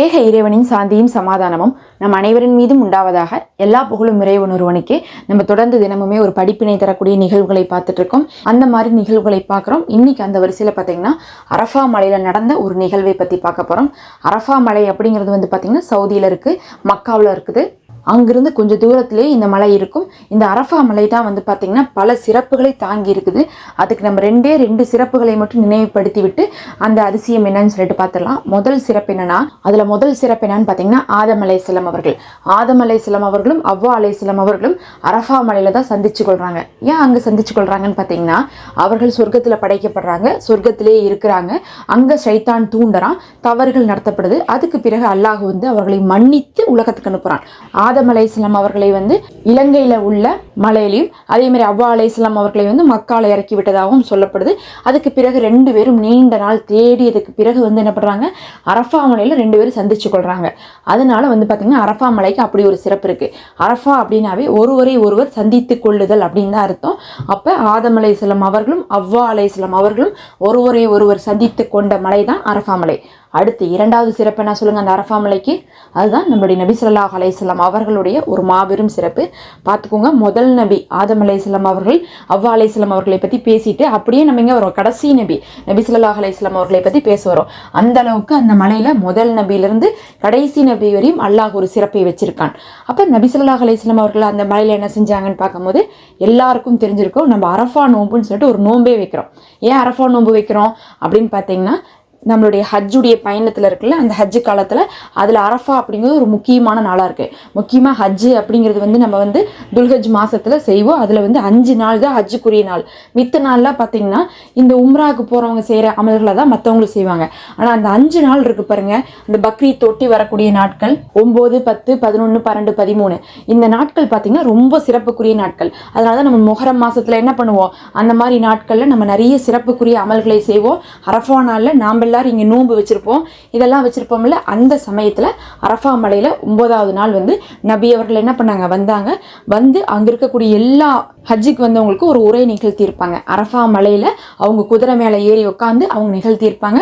ஏக இறைவனின் சாந்தியும் சமாதானமும் நம் அனைவரின் மீதும் உண்டாவதாக எல்லா புகழும் இறைவன் ஒருவனுக்கே நம்ம தொடர்ந்து தினமுமே ஒரு படிப்பினை தரக்கூடிய நிகழ்வுகளை பார்த்துட்டு இருக்கோம் அந்த மாதிரி நிகழ்வுகளை பார்க்குறோம். இன்னைக்கு அந்த வரிசையில் பார்த்தீங்கன்னா அரஃபா மலையில் நடந்த ஒரு நிகழ்வை பற்றி பார்க்க போகிறோம் அரஃபா மலை அப்படிங்கிறது வந்து பார்த்தீங்கன்னா சவுதியில் இருக்குது மக்காவில் இருக்குது. அங்கிருந்து கொஞ்சம் தூரத்திலே இந்த மலை இருக்கும். இந்த அரஃபா மலை தான் வந்து பார்த்திங்கன்னா பல சிறப்புகளை தாங்கி இருக்குது. அதுக்கு நம்ம ரெண்டே ரெண்டு சிறப்புகளை மட்டும் நினைவுபடுத்தி விட்டு அந்த அதிசயம் என்னன்னு சொல்லிட்டு பார்த்துடலாம் முதல் சிறப்பு என்னன்னா அதில் முதல் சிறப்பு என்னன்னு பார்த்தீங்கன்னா ஆதம் சிலம் அவர்கள். ஆதம் சிலம் அவர்களும் அவ்வா அலைஹிஸ்ஸலாம் அவர்களும் அரஃபா மலையில தான் சந்திச்சு கொள்றாங்க. ஏன் அங்கே சந்திச்சு கொள்றாங்கன்னு பார்த்தீங்கன்னா அவர்கள் சொர்க்கத்தில் படைக்கப்படுறாங்க சொர்க்கத்திலே இருக்கிறாங்க. அங்கே சைத்தான் தூண்டுறான் தவறுகள் நடத்தப்படுது. அதுக்கு பிறகு அல்லாஹ் வந்து அவர்களை மன்னித்து உலகத்துக்கு அனுப்புகிறான் ஆதம் அவர்களை வந்து இலங்கையில் உள்ள மலையிலையும் அதே மாதிரி அவ்வா அலைஹிஸ்ஸலாம் அவர்களை வந்து மக்கால இறக்கி விட்டதாகவும் சொல்லப்படுது. அதுக்கு பிறகு ரெண்டு பேரும் நீண்ட நாள் தேடியதுக்கு பிறகு வந்து என்ன பண்ணுறாங்க அரஃபா மலையில் ரெண்டு பேரும் சந்திச்சு கொள்றாங்க. அதனால வந்து பார்த்திங்கன்னா அரஃபா மலைக்கு அப்படி ஒரு சிறப்பு இருக்கு. அரஃபா அப்படின்னாவே ஒருவரை ஒருவர் சந்தித்து கொள்ளுதல் அப்படின்னு தான் அர்த்தம். அப்போ ஆதம் அவர்களும் அவ்வா அலைஹிஸ்ஸலாம் அவர்களும் ஒருவரை ஒருவர் சந்தித்து கொண்ட மலை தான் அரஃபா மலை. அடுத்து இரண்டாவது சிறப்பு என்ன சொல்லுங்கள் அந்த அரஃபா மலைக்கு? அதுதான் நம்முடைய நபி சொல்லா அலையம் அவர்களுடைய ஒரு மாபெரும் சிறப்பு. பார்த்துக்கோங்க முதல் நபி ஆதம் அலையம் அவர்கள் அவ்வா அலையம் அவர்களை பற்றி பேசிட்டு அப்படியே நம்ம இங்கே வரோம் கடைசி நபி நபி சொல்லா அலையம் அவர்களை பற்றி பேச வரோம். அந்த அளவுக்கு அந்த மலையில் முதல் நபியிலிருந்து கடைசி நபி வரையும் அல்லாஹ் ஒரு சிறப்பை வச்சிருக்கான். அப்போ நபி சொல்லா அலையம் அவர்கள் அந்த மலையில் என்ன செஞ்சாங்கன்னு பார்க்கும்போது எல்லாருக்கும் தெரிஞ்சிருக்கும் நம்ம அரஃபா நோம்புன்னு சொல்லிட்டு ஒரு நோம்பே வைக்கிறோம். ஏன் அரஃபா நோம்பு வைக்கிறோம் அப்படின்னு பார்த்தீங்கன்னா நம்மளுடைய ஹஜ்ஜுடைய பயணத்தில் இருக்குல்ல அந்த ஹஜ்ஜு காலத்தில் அதில் அரஃபா அப்படிங்கிறது ஒரு முக்கியமான நாளாக இருக்குது முக்கியமாக ஹஜ்ஜு அப்படிங்கிறது வந்து நம்ம வந்து துல்ஹஜ் மாதத்தில் செய்வோம். அதில் வந்து அஞ்சு நாள் தான் ஹஜ்ஜுக்குரிய நாள். மித்த நாள்லாம் பார்த்தீங்கன்னா இந்த உம்ராவுக்கு போகிறவங்க செய்கிற அமல்களை தான் மற்றவங்களும் செய்வாங்க. ஆனால் அந்த அஞ்சு நாள் இருக்குது பாருங்கள் அந்த பக்ரீத் தொட்டி வரக்கூடிய நாட்கள் ஒம்பது பத்து பதினொன்று பன்னெண்டு பதிமூணு. இந்த நாட்கள் பார்த்தீங்கன்னா ரொம்ப சிறப்புக்குரிய நாட்கள். அதனால தான் நம்ம முகரம் மாதத்தில் என்ன பண்ணுவோம் அந்த மாதிரி நாட்களில் நம்ம நிறைய சிறப்புக்குரிய அமல்களை செய்வோம். அரஃபா நாளில் நாம் எல்லாரும் இங்கே நோன்பு வச்சுருப்போம். இதெல்லாம் வச்சுருப்போம்ல அந்த சமயத்தில் அரஃபா மலையில் ஒம்போதாவது நாள் வந்து நபி அவர்கள் என்ன பண்ணாங்க? வந்தாங்க. வந்து அங்கே இருக்கக்கூடிய எல்லா ஹஜ்ஜுக்கு வந்தவங்களுக்கு ஒரு உரை நிகழ்த்தியிருப்பாங்க. அரஃபா மலையில் அவங்க குதிரை மேலே ஏறி உட்காந்து அவங்க நிகழ்த்தியிருப்பாங்க.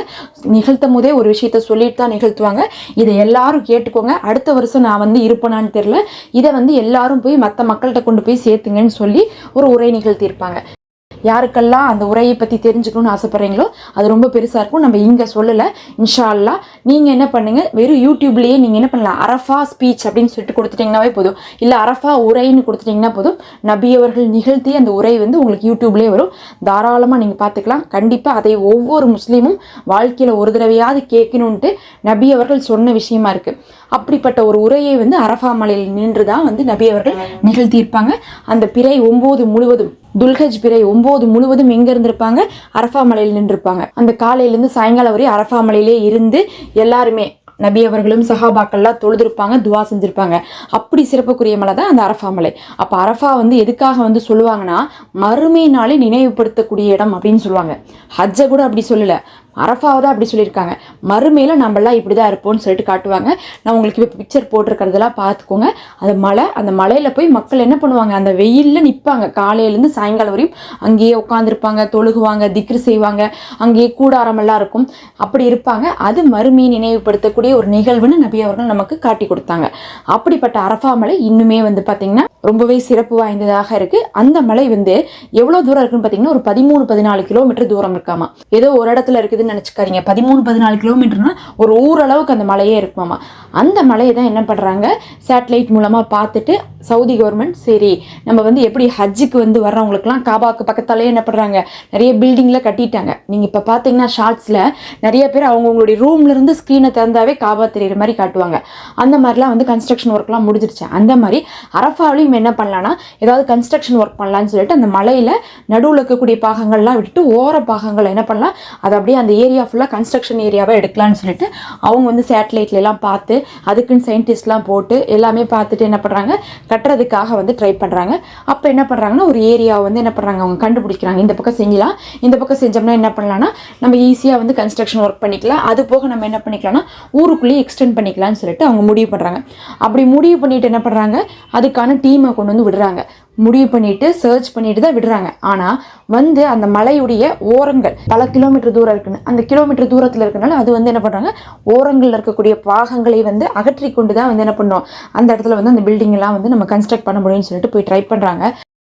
நிகழ்த்தும் போதே ஒரு விஷயத்த சொல்லிட்டு தான் நிகழ்த்துவாங்க. இதை எல்லாரும் கேட்டுக்கோங்க. அடுத்த வருஷம் நான் வந்து இருப்பேனான்னு தெரில இதை வந்து எல்லாரும் போய் மற்ற மக்கள்கிட்ட கொண்டு போய் சேர்த்துங்கன்னு சொல்லி ஒரு உரை நிகழ்த்தியிருப்பாங்க. யாருக்கெல்லாம் அந்த உரையை பற்றி தெரிஞ்சுக்கணும்னு ஆசைப்பட்றீங்களோ அது ரொம்ப பெருசாக இருக்கும். நம்ம இங்கே சொல்லலை. இன்ஷால்லா நீங்கள் என்ன பண்ணுங்கள் வெறும் யூடியூப்லேயே நீங்கள் என்ன பண்ணலாம்? அரஃபா ஸ்பீச் அப்படின்னு சொல்லிட்டு கொடுத்துட்டிங்கனாவே போதும். இல்லை அரஃபா உரைன்னு கொடுத்துட்டிங்கன்னா போதும். நபி அவர்கள் நிகழ்த்தி அந்த உரை வந்து உங்களுக்கு யூடியூப்லேயே வரும். தாராளமாக நீங்கள் பார்த்துக்கலாம். கண்டிப்பாக அதை ஒவ்வொரு முஸ்லீமும் வாழ்க்கையில் ஒரு தடவையாவது கேட்கணுன்ட்டு நபி அவர்கள் சொன்ன விஷயமா இருக்குது அப்படிப்பட்ட ஒரு உரையை வந்து அரஃபா மலையில் நின்று தான் வந்து நபி அவர்கள் நிகழ்த்தியிருப்பாங்க. அந்த பிறை ஒம்பது முழுவதும் துல்ஹஜ் பிறை ஒம்பது முழுவதும் எங்கே இருந்திருப்பாங்க? அரஃபா மலையில் நின்றுருப்பாங்க. அந்த காலையிலேருந்து சாயங்காலம் வரை அரஃபா மலையிலே இருந்து எல்லாருமே நபி அவர்களும் சஹாபாக்கள்லாம் தொழுதுருப்பாங்க துவா செஞ்சுருப்பாங்க. அப்படி சிறப்புக்குரிய மலை தான் அந்த அரஃபா மலை. அப்போ அரஃபா வந்து எதுக்காக வந்து சொல்லுவாங்கன்னா மறுமை நாளை நினைவுபடுத்தக்கூடிய இடம் அப்படின்னு சொல்லுவாங்க. ஹஜ்ஜை கூட அப்படி சொல்லலை. அரஃபாவை தான் அப்படி சொல்லியிருக்காங்க. மறுமையில் நம்மளாம் இப்படி தான் இருப்போம்னு சொல்லிட்டு காட்டுவாங்க. நான் உங்களுக்கு இப்போ பிக்சர் போட்டிருக்கிறதெல்லாம் பார்த்துக்கோங்க. அந்த மலை அந்த மலையில் போய் மக்கள் என்ன பண்ணுவாங்க? அந்த வெயிலில் நிற்பாங்க காலையிலேருந்து சாயங்காலம் வரையும் அங்கேயே உட்காந்துருப்பாங்க தொழுகுவாங்க திக்ரு செய்வாங்க. அங்கேயே கூடாரமெல்லாம் இருக்கும். அப்படி இருப்பாங்க. அது மறுமையை நினைவுபடுத்தக்கூடிய ஒரு நிகழ்வுன்னு நபி அவர்கள் நமக்கு காட்டி கொடுத்தாங்க. அப்படிப்பட்ட அரஃபா மலை இன்னுமே வந்து பார்த்திங்கன்னா ரொம்பவே சிறப்பு வாய்ந்ததாக இருக்குது அந்த மலை வந்து எவ்வளோ தூரம் இருக்குன்னு பார்த்தீங்கன்னா ஒரு பதிமூணு பதினாலு கிலோமீட்டர் தூரம் இருக்காமா. ஏதோ ஒரு இடத்துல இருக்குதுன்னு நினச்சிக்காதீங்க. பதிமூணு பதினாலு கிலோமீட்டர்னால் ஒரு ஊரளவுக்கு அந்த மலையே இருக்குமாம்மா அந்த மலையை தான் என்ன பண்ணுறாங்க சேட்டலைட் மூலமாக பார்த்துட்டு சவுதி கவர்மெண்ட் சரி நம்ம வந்து எப்படி ஹஜ்ஜுக்கு வந்து வர்றவங்களுக்குலாம் காபாக்கு பக்கத்தாலே என்ன பண்ணுறாங்க நிறைய பில்டிங்கில் கட்டிட்டாங்க. நீங்கள் இப்போ பார்த்தீங்கன்னா ஷார்ட்ஸில் நிறைய பேர் அவங்கவுங்களுடைய ரூம்லேருந்து ஸ்க்ரீனை திறந்தாவே காபா தெரியுற மாதிரி காட்டுவாங்க. அந்த மாதிரிலாம் வந்து கன்ஸ்ட்ரக்ஷன் ஒர்க்லாம் முடிஞ்சிருச்சு. அந்த மாதிரி அரஃபாவிலையும் என்ன பண்ணலான்னா ஏதாவது கன்ஸ்ட்ரக்ஷன் ஒர்க் பண்ணலான்னு சொல்லிட்டு அந்த மலையில் நடுவில் இருக்கக்கூடிய பாகங்கள்லாம் விட்டுட்டு ஓர பாகங்களை என்ன பண்ணலாம் அதை அப்படியே அந்த ஏரியா ஃபுல்லாக கன்ஸ்ட்ரக்ஷன் ஏரியாவை எடுக்கலாம்னு சொல்லிட்டு அவங்க வந்து சேட்டலைட்லாம் எல்லாம் பார்த்து அதுக்குன்னு சயின்டிஸ்ட்லாம் போட்டு எல்லாமே பார்த்துட்டு என்ன பண்ணுறாங்க கட்டுறதுக்காக வந்து ட்ரை பண்ணுறாங்க அப்போ என்ன பண்ணுறாங்கன்னா ஒரு ஏரியாவை வந்து என்ன பண்ணுறாங்க அவங்க கண்டுபிடிக்கிறாங்க. இந்த பக்கம் செஞ்சலாம் இந்த பக்கம் செஞ்சோம்னா என்ன பண்ணலாம்னா நம்ம ஈஸியாக வந்து கன்ஸ்ட்ரக்ஷன் ஒர்க் பண்ணிக்கலாம். அது போக நம்ம என்ன பண்ணிக்கலாம்னா ஊருக்குள்ளேயே எக்ஸ்டெண்ட் பண்ணிக்கலாம்னு சொல்லிட்டு அவங்க முடிவு பண்ணுறாங்க அப்படி முடிவு பண்ணிட்டு என்ன பண்ணுறாங்க அதுக்கான டீமை கொண்டு வந்து விடுறாங்க. முடிவு பண்ணிட்டு சர்ச் பண்ணிட்டு தான் விடுறாங்க. ஆனால் வந்து அந்த மலையுடைய ஓரங்கள் பல கிலோமீட்டர் தூரம் இருக்குன்னு அந்த கிலோமீட்டர் தூரத்தில் இருக்கனால அது வந்து என்ன பண்ணுறாங்க ஓரங்களில் இருக்கக்கூடிய பாகங்களை வந்து அகற்றி கொண்டு தான் வந்து என்ன பண்ணோம். அந்த இடத்துல வந்து அந்த பில்டிங்கெல்லாம் வந்து நம்ம கன்ஸ்ட்ரக்ட் பண்ண முடியும்னு சொல்லிட்டு போய் ட்ரை பண்ணுறாங்க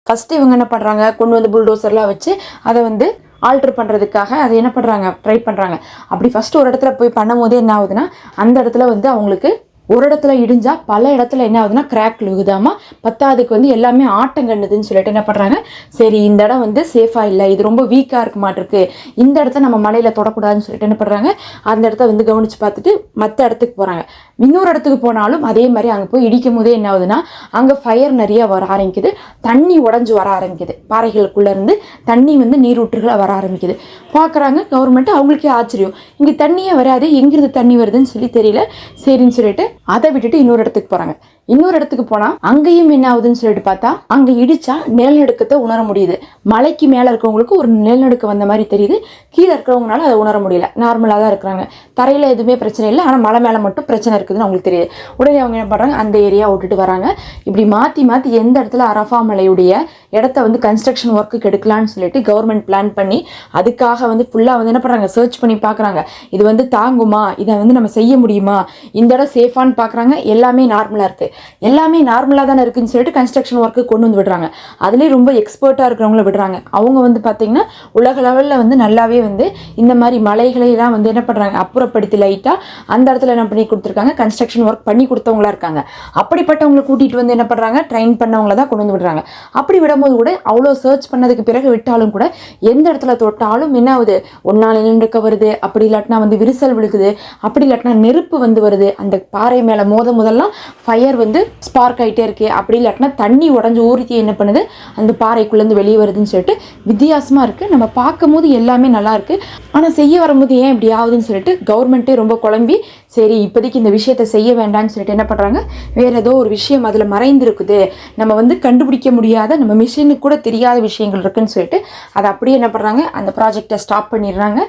ஃபஸ்ட்டு இவங்க என்ன பண்ணுறாங்க கொண்டு வந்து புல்டோசர்லாம் வச்சு அதை வந்து ஆல்டர் பண்ணுறதுக்காக அதை என்ன பண்ணுறாங்க ட்ரை பண்ணுறாங்க அப்படி ஃபஸ்ட்டு ஒரு இடத்துல போய் பண்ணும் போதே என்ன ஆகுதுன்னா அந்த இடத்துல வந்து அவங்களுக்கு ஒரு இடத்துல இடிஞ்சால் பல இடத்துல என்ன ஆகுதுன்னா கிராக் விழுகுதாமா பத்தாவதுக்கு வந்து எல்லாமே ஆட்டம் கண்ணுதுன்னு சொல்லிட்டு என்ன பண்ணுறாங்க சரி இந்த இடம் வந்து சேஃபாக இல்லை. இது ரொம்ப வீக்காக இருக்க மாட்டிருக்கு. இந்த இடத்த நம்ம மலையில் தொடக்கூடாதுன்னு சொல்லிட்டு என்ன பண்ணுறாங்க அந்த இடத்த வந்து கவனித்து பார்த்துட்டு மற்ற இடத்துக்கு போகிறாங்க இன்னொரு இடத்துக்கு போனாலும் அதே மாதிரி அங்கே போய் இடிக்கும் போதே என்ன ஆகுதுன்னா அங்கே ஃபயர் நிறைய வர ஆரம்பிக்குது. தண்ணி உடஞ்சி வர ஆரம்பிக்குது. பாறைகளுக்குள்ளேருந்து தண்ணி வந்து நீரூற்றுகளாக வர ஆரம்பிக்குது. பார்க்குறாங்க கவர்மெண்ட் அவங்களுக்கே ஆச்சரியம். இங்கே தண்ணியே வராது. எங்கிருந்து தண்ணி வருதுன்னு சொல்லி தெரியல. சரின்னு சொல்லிட்டு அதை விட்டுட்டு இன்னொரு இடத்துக்கு போகிறாங்க இன்னொரு இடத்துக்கு போனால் அங்கேயும் என்ன ஆகுதுன்னு சொல்லிட்டு பார்த்தா அங்கே இடிச்சா நிலநடுக்கத்தை உணர முடியுது. மலைக்கு மேலே இருக்கவங்களுக்கு ஒரு நிலநடுக்கம் வந்த மாதிரி தெரியுது. கீழே இருக்கிறவங்களால அதை உணர முடியல. நார்மலாக தான் இருக்கிறாங்க. தரையில் எதுவுமே பிரச்சனை இல்லை. ஆனால் மலை மேலே மட்டும் பிரச்சனை இருக்குதுன்னு அவங்களுக்கு தெரியுது. உடனே அவங்க என்ன பண்ணுறாங்க அந்த ஏரியா விட்டுட்டு வராங்க. இப்படி மாற்றி மாற்றி எந்த இடத்துல அரஃபா மலையுடைய இடத்த வந்து கன்ஸ்ட்ரக்ஷன் ஒர்க்கு எடுக்கலாம்னு சொல்லிட்டு கவர்மெண்ட் பிளான் பண்ணி அதுக்காக வந்து ஃபுல்லாக வந்து என்ன பண்ணுறாங்க சர்ச் பண்ணி பார்க்குறாங்க. இது வந்து தாங்குமா? இதை வந்து நம்ம செய்ய முடியுமா? இந்த இடம் சேஃபான்னு பார்க்குறாங்க. எல்லாமே நார்மலாக இருக்குது எல்லாமே நார்மலாக தானே இருக்குன்னு சொல்லிட்டு கன்ஸ்ட்ரக்ஷன் ஒர்க்கு கொண்டு வந்து விடுறாங்க. அதுலேயும் ரொம்ப எக்ஸ்பர்ட்டாக இருக்கிறவங்கள விடுறாங்க. அவங்க வந்து பார்த்திங்கன்னா உலக லெவலில் வந்து நல்லாவே வந்து இந்த மாதிரி மலைகளையெல்லாம் வந்து என்ன பண்ணுறாங்க அப்புறப்படுத்தி லைட்டாக அந்த இடத்துல என்ன பண்ணி கொடுத்துருக்காங்க கன்ஸ்ட்ரக்ஷன் ஒர்க் பண்ணி கொடுத்தவங்களா இருக்காங்க. அப்படிப்பட்டவங்களை கூட்டிகிட்டு வந்து என்ன பண்ணுறாங்க ட்ரெயின் பண்ணவங்கள தான் கொண்டு வந்து விடுறாங்க. அப்படி விடும்போது கூட அவ்வளோ சர்ச் பண்ணதுக்கு பிறகு விட்டாலும் கூட எந்த இடத்துல தொட்டாலும் என்ன ஆகுது? ஒன்னால் நின்றுக்க வருது அப்படி இல்லாட்டினா வந்து விரிசல் விழுகுது அப்படி இல்லாட்டினா நெருப்பு வந்து வருது. அந்த பாறை மேலே மோத முதல்லாம் ஃபயர் வந்து ஸ்பார்க் ஆகிட்டே இருக்கு. அப்படி இல்லாட்டினா தண்ணி உடஞ்சி ஊறித்தி என்ன பண்ணுது? அந்த பாறைக்குள்ளேருந்து வெளியே வருதுன்னு சொல்லிட்டு வித்தியாசமாக இருக்குது நம்ம பார்க்கும்போது எல்லாமே நல்லாயிருக்கு ஆனால் செய்ய வரும்போது ஏன் இப்படி ஆகுதுன்னு சொல்லிட்டு கவர்மெண்ட்டே ரொம்ப குழம்பி சரி இப்போதைக்கு இந்த விஷயத்தை செய்ய வேண்டாம்னு சொல்லிட்டு என்ன பண்ணுறாங்க வேற ஏதோ ஒரு விஷயம் அதில் மறைந்திருக்குது. நம்ம வந்து கண்டுபிடிக்க முடியாத நம்ம மிஷினுக்கு கூட தெரியாத விஷயங்கள் இருக்குன்னு சொல்லிட்டு அதை அப்படியே என்ன பண்ணுறாங்க அந்த ப்ராஜெக்டை ஸ்டாப் பண்ணிடுறாங்க.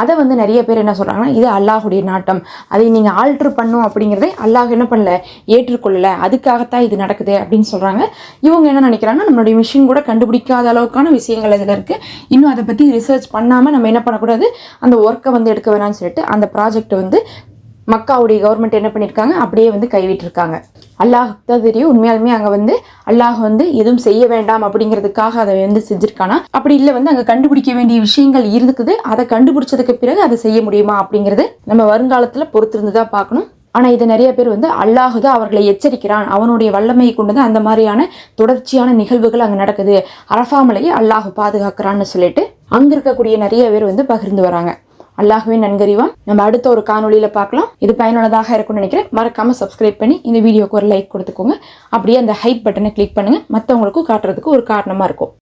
அதை வந்து நிறைய பேர் என்ன சொல்கிறாங்கன்னா இது அல்லாஹுடைய நாட்டம். அதை நீங்கள் ஆல்ட்ரு பண்ணும் அப்படிங்கிறதே அல்லாஹ் என்ன பண்ணல ஏற்றுக்கொள்ளலை. அதுக்காகத்தான் இது நடக்குது அப்படின்னு சொல்கிறாங்க இவங்க என்ன நினைக்கிறாங்கன்னா நம்மளுடைய மிஷின் கூட கண்டுபிடிக்காத அளவுக்கான விஷயங்கள் இதில் இருக்குது இன்னும் அதை பற்றி ரிசர்ச் பண்ணாமல் நம்ம என்ன பண்ணக்கூடாது அந்த ஒர்க்கை வந்து எடுக்க வேணாம்னு சொல்லிட்டு அந்த ப்ராஜெக்டை வந்து மக்காவுடைய கவர்மெண்ட் என்ன பண்ணியிருக்காங்க அப்படியே வந்து கைவிட்டிருக்காங்க. அல்லாஹ் தான் தெரியும். உண்மையாலுமே அங்கே வந்து அல்லாஹ் வந்து எதுவும் செய்ய வேண்டாம் அப்படிங்கிறதுக்காக அதை வந்து செஞ்சிருக்கானா? அப்படி இல்லை வந்து அங்கே கண்டுபிடிக்க வேண்டிய விஷயங்கள் இருக்குது அதை கண்டுபிடிச்சதுக்கு பிறகு அதை செய்ய முடியுமா அப்படிங்கிறது நம்ம வருங்காலத்தில் பொறுத்திருந்து தான் பார்க்கணும். ஆனால் இதை நிறைய பேர் வந்து அல்லாஹு தான் அவர்களை எச்சரிக்கிறான். அவனுடைய வல்லமையை கொண்டு தான் அந்த மாதிரியான தொடர்ச்சியான நிகழ்வுகள் அங்கே நடக்குது. அரஃபாமலையை அல்லாஹ் பாதுகாக்கிறான்னு சொல்லிட்டு அங்கே இருக்கக்கூடிய நிறைய பேர் வந்து பகிர்ந்து வராங்க. அல்லாஹ்வே நன்கறிவான். நம்ம அடுத்த ஒரு காணொளியில் பார்க்கலாம். இது பயனுள்ளதாக இருக்கும்னு நினைக்கிறேன். மறக்காம சப்ஸ்கிரைப் பண்ணி இந்த வீடியோக்கு ஒரு லைக் கொடுத்துக்கோங்க. அப்படியே அந்த ஹைப் பட்டனை கிளிக் பண்ணுங்க. மற்றவங்களுக்கும் காட்டுறதுக்கு ஒரு காரணமாக இருக்கும்.